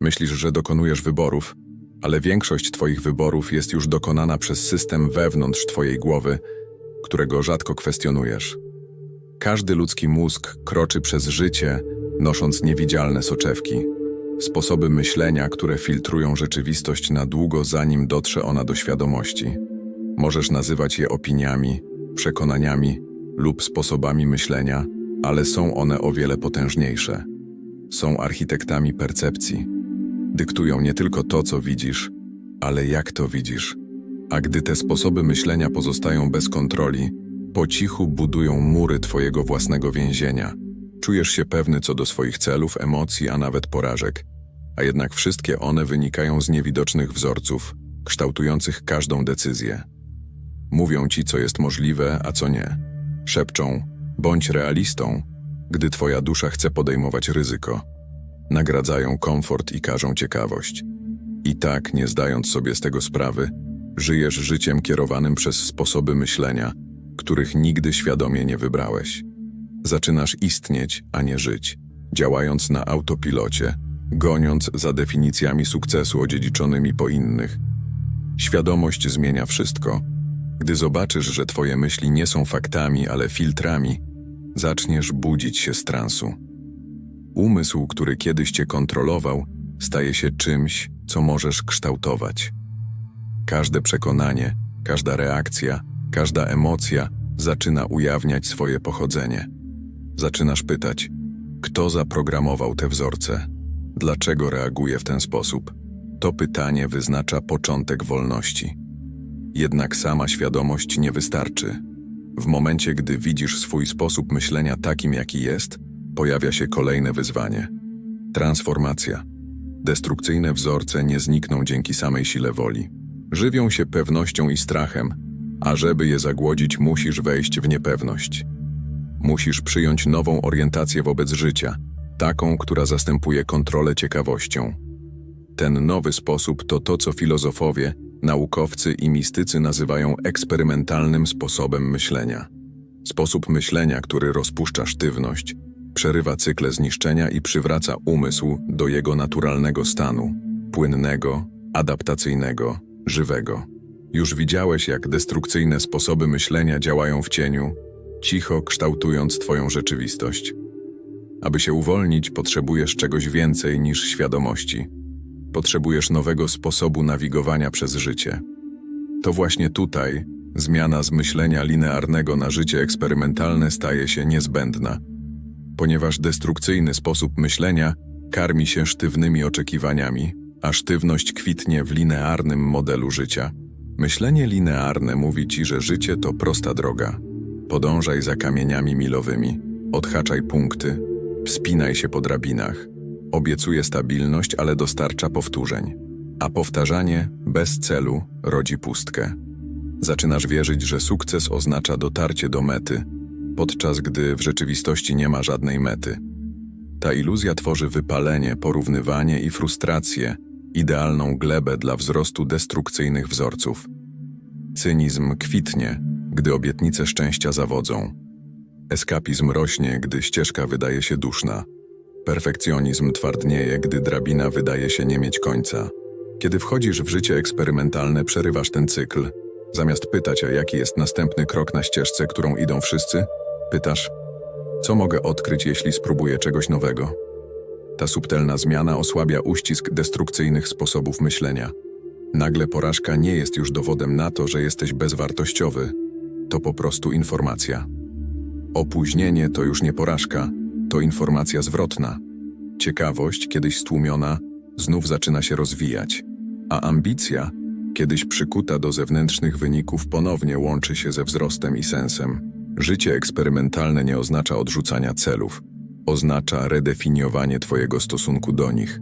Myślisz, że dokonujesz wyborów, ale większość Twoich wyborów jest już dokonana przez system wewnątrz Twojej głowy, którego rzadko kwestionujesz. Każdy ludzki mózg kroczy przez życie, nosząc niewidzialne soczewki. Sposoby myślenia, które filtrują rzeczywistość na długo, zanim dotrze ona do świadomości. Możesz nazywać je opiniami, przekonaniami lub sposobami myślenia, ale są one o wiele potężniejsze. Są architektami percepcji. Dyktują nie tylko to, co widzisz, ale jak to widzisz. A gdy te sposoby myślenia pozostają bez kontroli, po cichu budują mury Twojego własnego więzienia. Czujesz się pewny co do swoich celów, emocji, a nawet porażek, a jednak wszystkie one wynikają z niewidocznych wzorców, kształtujących każdą decyzję. Mówią ci, co jest możliwe, a co nie. Szepczą, bądź realistą, gdy Twoja dusza chce podejmować ryzyko. Nagradzają komfort i każą ciekawość. I tak, nie zdając sobie z tego sprawy, żyjesz życiem kierowanym przez sposoby myślenia, których nigdy świadomie nie wybrałeś. Zaczynasz istnieć, a nie żyć, działając na autopilocie, goniąc za definicjami sukcesu odziedziczonymi po innych. Świadomość zmienia wszystko. Gdy zobaczysz, że twoje myśli nie są faktami, ale filtrami, zaczniesz budzić się z transu. Umysł, który kiedyś cię kontrolował, staje się czymś, co możesz kształtować. Każde przekonanie, każda reakcja, każda emocja zaczyna ujawniać swoje pochodzenie. Zaczynasz pytać, kto zaprogramował te wzorce? Dlaczego reaguje w ten sposób? To pytanie wyznacza początek wolności. Jednak sama świadomość nie wystarczy. W momencie, gdy widzisz swój sposób myślenia takim, jaki jest, pojawia się kolejne wyzwanie transformacja. Destrukcyjne wzorce nie znikną dzięki samej sile woli. Żywią się pewnością i strachem, a żeby je zagłodzić, musisz wejść w niepewność. Musisz przyjąć nową orientację wobec życia, taką, która zastępuje kontrolę ciekawością. Ten nowy sposób to to, co filozofowie, naukowcy i mistycy nazywają eksperymentalnym sposobem myślenia. Sposób myślenia, który rozpuszcza sztywność, przerywa cykle zniszczenia i przywraca umysł do jego naturalnego stanu płynnego, adaptacyjnego, żywego. Już widziałeś, jak destrukcyjne sposoby myślenia działają w cieniu, cicho kształtując Twoją rzeczywistość. Aby się uwolnić, potrzebujesz czegoś więcej niż świadomości. Potrzebujesz nowego sposobu nawigowania przez życie. To właśnie tutaj zmiana z myślenia linearnego na życie eksperymentalne staje się niezbędna, ponieważ destrukcyjny sposób myślenia karmi się sztywnymi oczekiwaniami, a sztywność kwitnie w linearnym modelu życia. Myślenie linearne mówi ci, że życie to prosta droga. Podążaj za kamieniami milowymi, odhaczaj punkty, wspinaj się po drabinach. Obiecuje stabilność, ale dostarcza powtórzeń. A powtarzanie bez celu rodzi pustkę. Zaczynasz wierzyć, że sukces oznacza dotarcie do mety, podczas gdy w rzeczywistości nie ma żadnej mety. Ta iluzja tworzy wypalenie, porównywanie i frustrację, idealną glebę dla wzrostu destrukcyjnych wzorców. Cynizm kwitnie, gdy obietnice szczęścia zawodzą. Eskapizm rośnie, gdy ścieżka wydaje się duszna. Perfekcjonizm twardnieje, gdy drabina wydaje się nie mieć końca. Kiedy wchodzisz w życie eksperymentalne, przerywasz ten cykl. Zamiast pytać, a jaki jest następny krok na ścieżce, którą idą wszyscy, pytasz, co mogę odkryć, jeśli spróbuję czegoś nowego? Ta subtelna zmiana osłabia uścisk destrukcyjnych sposobów myślenia. Nagle porażka nie jest już dowodem na to, że jesteś bezwartościowy. To po prostu informacja. Opóźnienie to już nie porażka, to informacja zwrotna. Ciekawość, kiedyś stłumiona, znów zaczyna się rozwijać, a ambicja, kiedyś przykuta do zewnętrznych wyników, ponownie łączy się ze wzrostem i sensem. Życie eksperymentalne nie oznacza odrzucania celów, oznacza redefiniowanie Twojego stosunku do nich.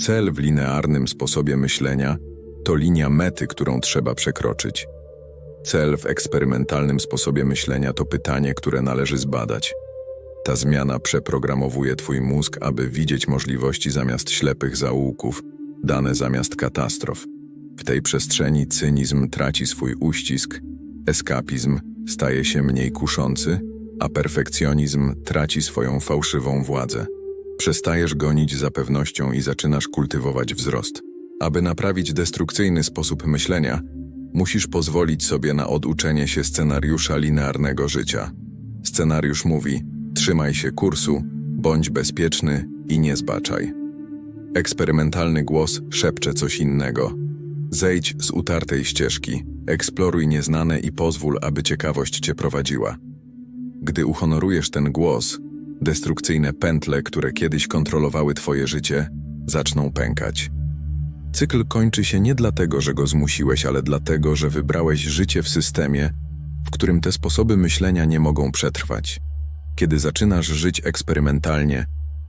Cel w linearnym sposobie myślenia to linia mety, którą trzeba przekroczyć. Cel w eksperymentalnym sposobie myślenia to pytanie, które należy zbadać. Ta zmiana przeprogramowuje Twój mózg, aby widzieć możliwości zamiast ślepych zaułków, dane zamiast katastrof. W tej przestrzeni cynizm traci swój uścisk, eskapizm staje się mniej kuszący, a perfekcjonizm traci swoją fałszywą władzę. Przestajesz gonić za pewnością i zaczynasz kultywować wzrost. Aby naprawić destrukcyjny sposób myślenia, musisz pozwolić sobie na oduczenie się scenariusza linearnego życia. Scenariusz mówi: trzymaj się kursu, bądź bezpieczny i nie zbaczaj. Eksperymentalny głos szepcze coś innego. Zejdź z utartej ścieżki, eksploruj nieznane i pozwól, aby ciekawość cię prowadziła. Gdy uhonorujesz ten głos, destrukcyjne pętle, które kiedyś kontrolowały twoje życie, zaczną pękać. Cykl kończy się nie dlatego, że go zmusiłeś, ale dlatego, że wybrałeś życie w systemie, w którym te sposoby myślenia nie mogą przetrwać. Kiedy zaczynasz żyć eksperymentalnie,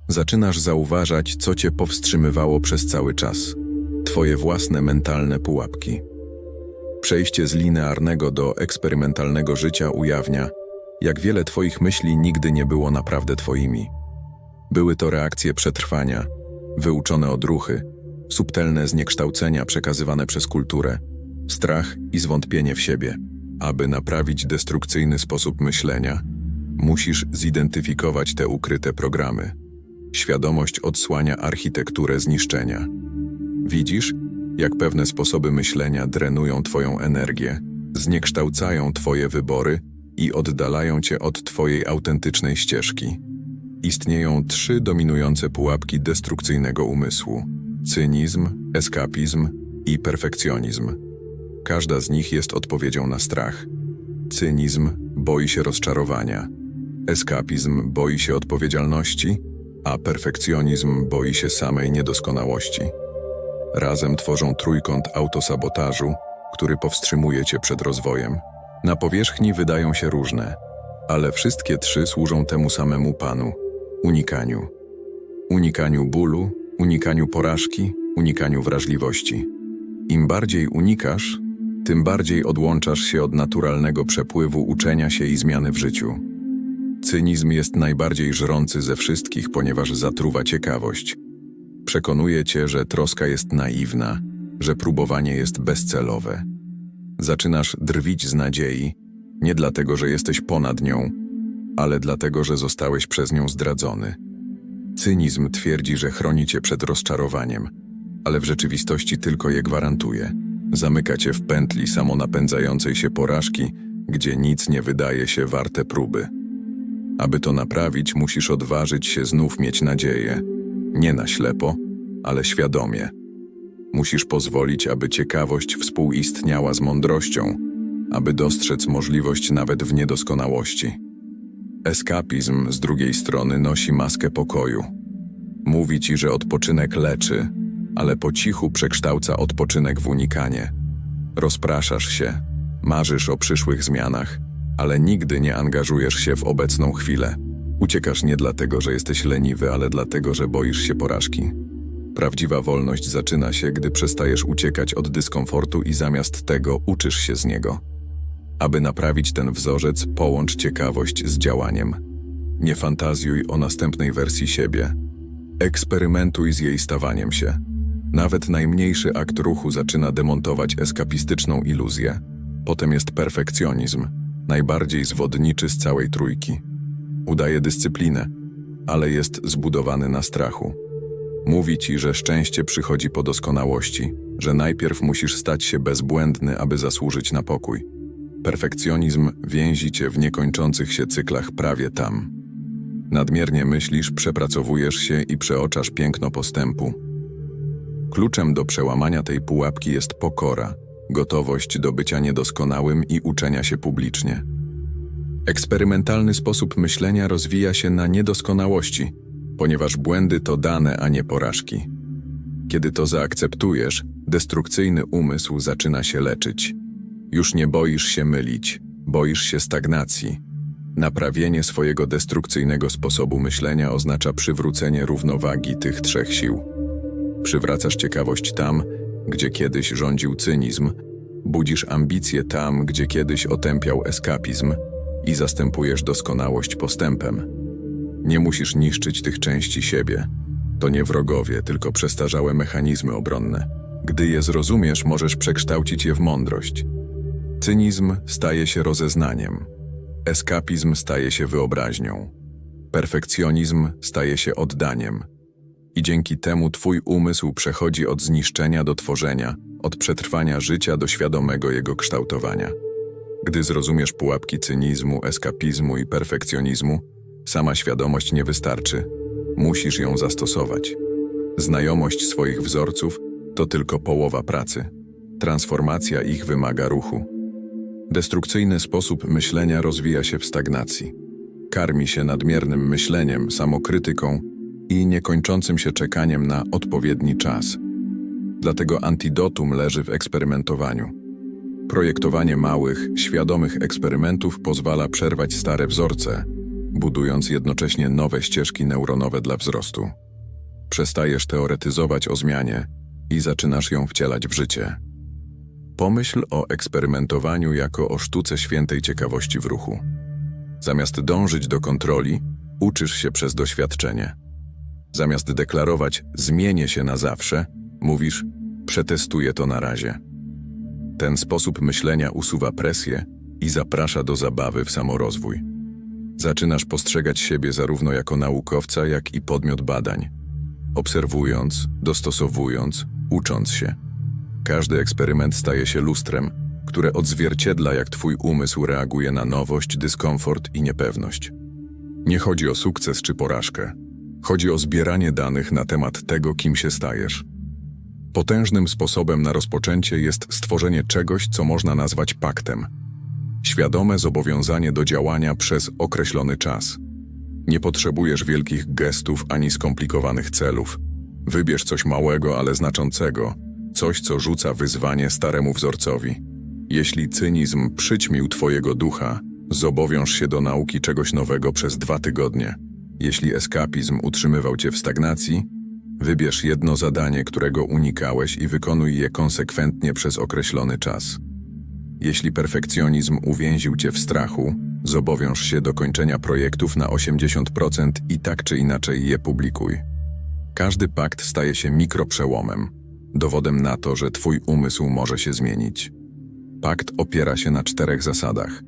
zaczynasz zauważać, co cię powstrzymywało przez cały czas. Twoje własne mentalne pułapki. Przejście z linearnego do eksperymentalnego życia ujawnia, jak wiele Twoich myśli nigdy nie było naprawdę Twoimi. Były to reakcje przetrwania, wyuczone odruchy, subtelne zniekształcenia przekazywane przez kulturę, strach i zwątpienie w siebie. Aby naprawić destrukcyjny sposób myślenia, musisz zidentyfikować te ukryte programy. Świadomość odsłania architekturę zniszczenia. Widzisz, jak pewne sposoby myślenia drenują Twoją energię, zniekształcają Twoje wybory i oddalają Cię od Twojej autentycznej ścieżki. Istnieją trzy dominujące pułapki destrukcyjnego umysłu: cynizm, eskapizm i perfekcjonizm. Każda z nich jest odpowiedzią na strach. Cynizm boi się rozczarowania, eskapizm boi się odpowiedzialności, a perfekcjonizm boi się samej niedoskonałości. Razem tworzą trójkąt autosabotażu, który powstrzymuje cię przed rozwojem. Na powierzchni wydają się różne, ale wszystkie trzy służą temu samemu panu unikaniu. Unikaniu bólu, unikaniu porażki, unikaniu wrażliwości. Im bardziej unikasz, tym bardziej odłączasz się od naturalnego przepływu uczenia się i zmiany w życiu. Cynizm jest najbardziej żrący ze wszystkich, ponieważ zatruwa ciekawość. Przekonuje cię, że troska jest naiwna, że próbowanie jest bezcelowe. Zaczynasz drwić z nadziei, nie dlatego, że jesteś ponad nią, ale dlatego, że zostałeś przez nią zdradzony. Cynizm twierdzi, że chroni cię przed rozczarowaniem, ale w rzeczywistości tylko je gwarantuje. Zamyka cię w pętli samonapędzającej się porażki, gdzie nic nie wydaje się warte próby. Aby to naprawić, musisz odważyć się znów mieć nadzieję. Nie na ślepo, ale świadomie. Musisz pozwolić, aby ciekawość współistniała z mądrością, aby dostrzec możliwość nawet w niedoskonałości. Eskapizm z drugiej strony nosi maskę pokoju. Mówi ci, że odpoczynek leczy, ale po cichu przekształca odpoczynek w unikanie. Rozpraszasz się, marzysz o przyszłych zmianach, ale nigdy nie angażujesz się w obecną chwilę. Uciekasz nie dlatego, że jesteś leniwy, ale dlatego, że boisz się porażki. Prawdziwa wolność zaczyna się, gdy przestajesz uciekać od dyskomfortu i zamiast tego uczysz się z niego. Aby naprawić ten wzorzec, połącz ciekawość z działaniem. Nie fantazjuj o następnej wersji siebie. Eksperymentuj z jej stawaniem się. Nawet najmniejszy akt ruchu zaczyna demontować eskapistyczną iluzję. Potem jest perfekcjonizm, najbardziej zwodniczy z całej trójki. Udaje dyscyplinę, ale jest zbudowany na strachu. Mówi ci, że szczęście przychodzi po doskonałości, że najpierw musisz stać się bezbłędny, aby zasłużyć na pokój. Perfekcjonizm więzi cię w niekończących się cyklach prawie tam. Nadmiernie myślisz, przepracowujesz się i przeoczasz piękno postępu. Kluczem do przełamania tej pułapki jest pokora, gotowość do bycia niedoskonałym i uczenia się publicznie. Eksperymentalny sposób myślenia rozwija się na niedoskonałości, ponieważ błędy to dane, a nie porażki. Kiedy to zaakceptujesz, destrukcyjny umysł zaczyna się leczyć. Już nie boisz się mylić, boisz się stagnacji. Naprawienie swojego destrukcyjnego sposobu myślenia oznacza przywrócenie równowagi tych trzech sił. Przywracasz ciekawość tam, gdzie kiedyś rządził cynizm, budzisz ambicje tam, gdzie kiedyś otępiał eskapizm i zastępujesz doskonałość postępem. Nie musisz niszczyć tych części siebie. To nie wrogowie, tylko przestarzałe mechanizmy obronne. Gdy je zrozumiesz, możesz przekształcić je w mądrość. Cynizm staje się rozeznaniem. Eskapizm staje się wyobraźnią. Perfekcjonizm staje się oddaniem. I dzięki temu twój umysł przechodzi od zniszczenia do tworzenia, od przetrwania życia do świadomego jego kształtowania. Gdy zrozumiesz pułapki cynizmu, eskapizmu i perfekcjonizmu, sama świadomość nie wystarczy. Musisz ją zastosować. Znajomość swoich wzorców to tylko połowa pracy. Transformacja ich wymaga ruchu. Destrukcyjny sposób myślenia rozwija się w stagnacji. Karmi się nadmiernym myśleniem, samokrytyką i niekończącym się czekaniem na odpowiedni czas. Dlatego antidotum leży w eksperymentowaniu. Projektowanie małych, świadomych eksperymentów pozwala przerwać stare wzorce, budując jednocześnie nowe ścieżki neuronowe dla wzrostu. Przestajesz teoretyzować o zmianie i zaczynasz ją wcielać w życie. Pomyśl o eksperymentowaniu jako o sztuce świętej ciekawości w ruchu. Zamiast dążyć do kontroli, uczysz się przez doświadczenie. Zamiast deklarować zmienię się na zawsze, mówisz przetestuję to na razie. Ten sposób myślenia usuwa presję i zaprasza do zabawy w samorozwój. Zaczynasz postrzegać siebie zarówno jako naukowca, jak i podmiot badań. Obserwując, dostosowując, ucząc się. Każdy eksperyment staje się lustrem, które odzwierciedla, jak twój umysł reaguje na nowość, dyskomfort i niepewność. Nie chodzi o sukces czy porażkę. Chodzi o zbieranie danych na temat tego, kim się stajesz. Potężnym sposobem na rozpoczęcie jest stworzenie czegoś, co można nazwać paktem. Świadome zobowiązanie do działania przez określony czas. Nie potrzebujesz wielkich gestów ani skomplikowanych celów. Wybierz coś małego, ale znaczącego, coś, co rzuca wyzwanie staremu wzorcowi. Jeśli cynizm przyćmił twojego ducha, zobowiąż się do nauki czegoś nowego przez dwa tygodnie. Jeśli eskapizm utrzymywał cię w stagnacji, wybierz jedno zadanie, którego unikałeś i wykonuj je konsekwentnie przez określony czas. Jeśli perfekcjonizm uwięził cię w strachu, zobowiąż się do kończenia projektów na 80% i tak czy inaczej je publikuj. Każdy pakt staje się mikroprzełomem, dowodem na to, że twój umysł może się zmienić. Pakt opiera się na czterech zasadach.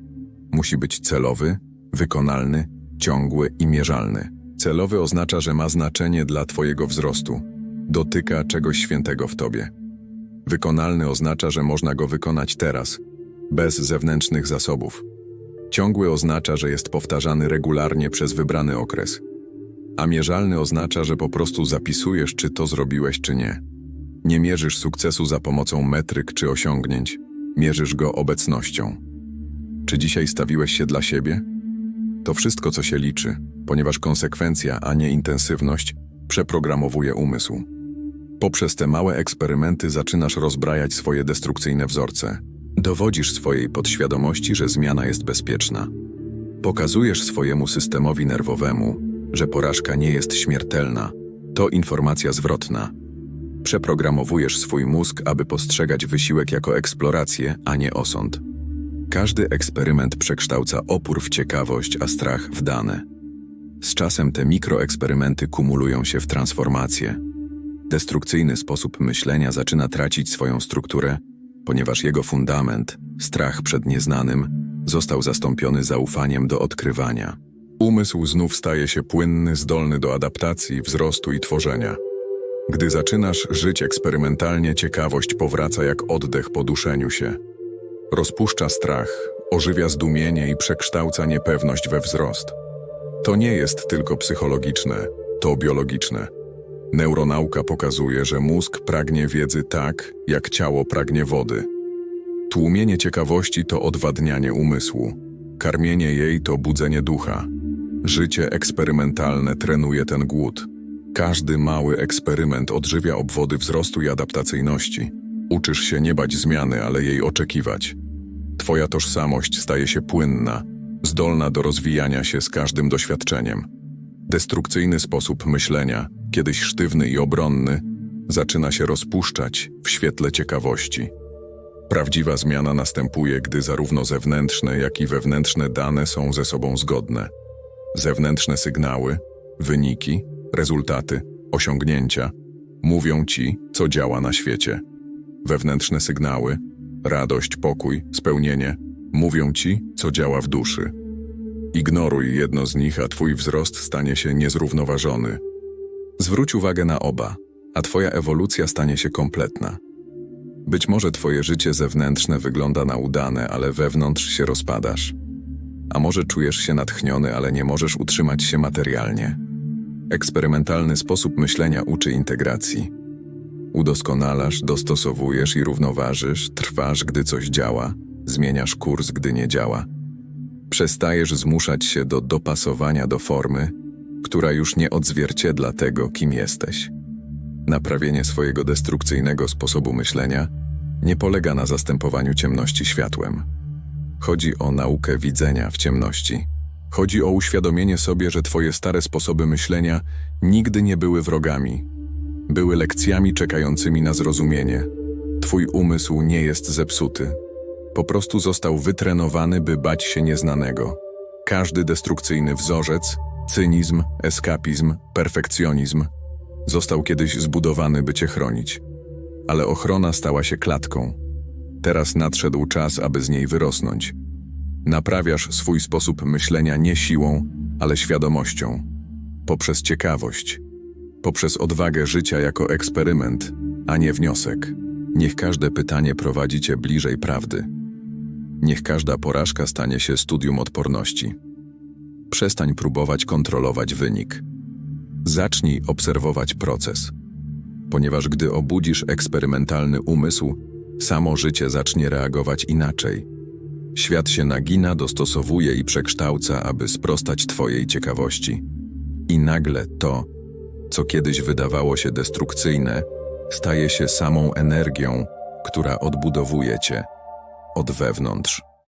Musi być celowy, wykonalny, ciągły i mierzalny. Celowy oznacza, że ma znaczenie dla Twojego wzrostu. Dotyka czegoś świętego w Tobie. Wykonalny oznacza, że można go wykonać teraz, bez zewnętrznych zasobów. Ciągły oznacza, że jest powtarzany regularnie przez wybrany okres. A mierzalny oznacza, że po prostu zapisujesz, czy to zrobiłeś, czy nie. Nie mierzysz sukcesu za pomocą metryk czy osiągnięć, mierzysz go obecnością. Czy dzisiaj stawiłeś się dla siebie? To wszystko, co się liczy, ponieważ konsekwencja, a nie intensywność, przeprogramowuje umysł. Poprzez te małe eksperymenty zaczynasz rozbrajać swoje destrukcyjne wzorce. Dowodzisz swojej podświadomości, że zmiana jest bezpieczna. Pokazujesz swojemu systemowi nerwowemu, że porażka nie jest śmiertelna. To informacja zwrotna. Przeprogramowujesz swój mózg, aby postrzegać wysiłek jako eksplorację, a nie osąd. Każdy eksperyment przekształca opór w ciekawość, a strach w dane. Z czasem te mikroeksperymenty kumulują się w transformację. Destrukcyjny sposób myślenia zaczyna tracić swoją strukturę, ponieważ jego fundament, strach przed nieznanym, został zastąpiony zaufaniem do odkrywania. Umysł znów staje się płynny, zdolny do adaptacji, wzrostu i tworzenia. Gdy zaczynasz żyć eksperymentalnie, ciekawość powraca jak oddech po duszeniu się. Rozpuszcza strach, ożywia zdumienie i przekształca niepewność we wzrost. To nie jest tylko psychologiczne, to biologiczne. Neuronauka pokazuje, że mózg pragnie wiedzy tak, jak ciało pragnie wody. Tłumienie ciekawości to odwadnianie umysłu. Karmienie jej to budzenie ducha. Życie eksperymentalne trenuje ten głód. Każdy mały eksperyment odżywia obwody wzrostu i adaptacyjności. Uczysz się nie bać zmiany, ale jej oczekiwać. Twoja tożsamość staje się płynna, zdolna do rozwijania się z każdym doświadczeniem. Destrukcyjny sposób myślenia, kiedyś sztywny i obronny, zaczyna się rozpuszczać w świetle ciekawości. Prawdziwa zmiana następuje, gdy zarówno zewnętrzne, jak i wewnętrzne dane są ze sobą zgodne. Zewnętrzne sygnały, wyniki, rezultaty, osiągnięcia mówią ci, co działa na świecie. Wewnętrzne sygnały, radość, pokój, spełnienie mówią ci, co działa w duszy. Ignoruj jedno z nich, a twój wzrost stanie się niezrównoważony. Zwróć uwagę na oba, a twoja ewolucja stanie się kompletna. Być może twoje życie zewnętrzne wygląda na udane, ale wewnątrz się rozpadasz. A może czujesz się natchniony, ale nie możesz utrzymać się materialnie. Eksperymentalny sposób myślenia uczy integracji. Udoskonalasz, dostosowujesz i równoważysz, trwasz, gdy coś działa, zmieniasz kurs, gdy nie działa. Przestajesz zmuszać się do dopasowania do formy, która już nie odzwierciedla tego, kim jesteś. Naprawienie swojego destrukcyjnego sposobu myślenia nie polega na zastępowaniu ciemności światłem. Chodzi o naukę widzenia w ciemności. Chodzi o uświadomienie sobie, że Twoje stare sposoby myślenia nigdy nie były wrogami. Były lekcjami czekającymi na zrozumienie. Twój umysł nie jest zepsuty. Po prostu został wytrenowany, by bać się nieznanego. Każdy destrukcyjny wzorzec, cynizm, eskapizm, perfekcjonizm został kiedyś zbudowany, by cię chronić. Ale ochrona stała się klatką. Teraz nadszedł czas, aby z niej wyrosnąć. Naprawiasz swój sposób myślenia nie siłą, ale świadomością. Poprzez ciekawość. Poprzez odwagę życia jako eksperyment, a nie wniosek. Niech każde pytanie prowadzi cię bliżej prawdy. Niech każda porażka stanie się studium odporności. Przestań próbować kontrolować wynik. Zacznij obserwować proces. Ponieważ gdy obudzisz eksperymentalny umysł, samo życie zacznie reagować inaczej. Świat się nagina, dostosowuje i przekształca, aby sprostać Twojej ciekawości. I nagle to, co kiedyś wydawało się destrukcyjne, staje się samą energią, która odbudowuje Cię od wewnątrz.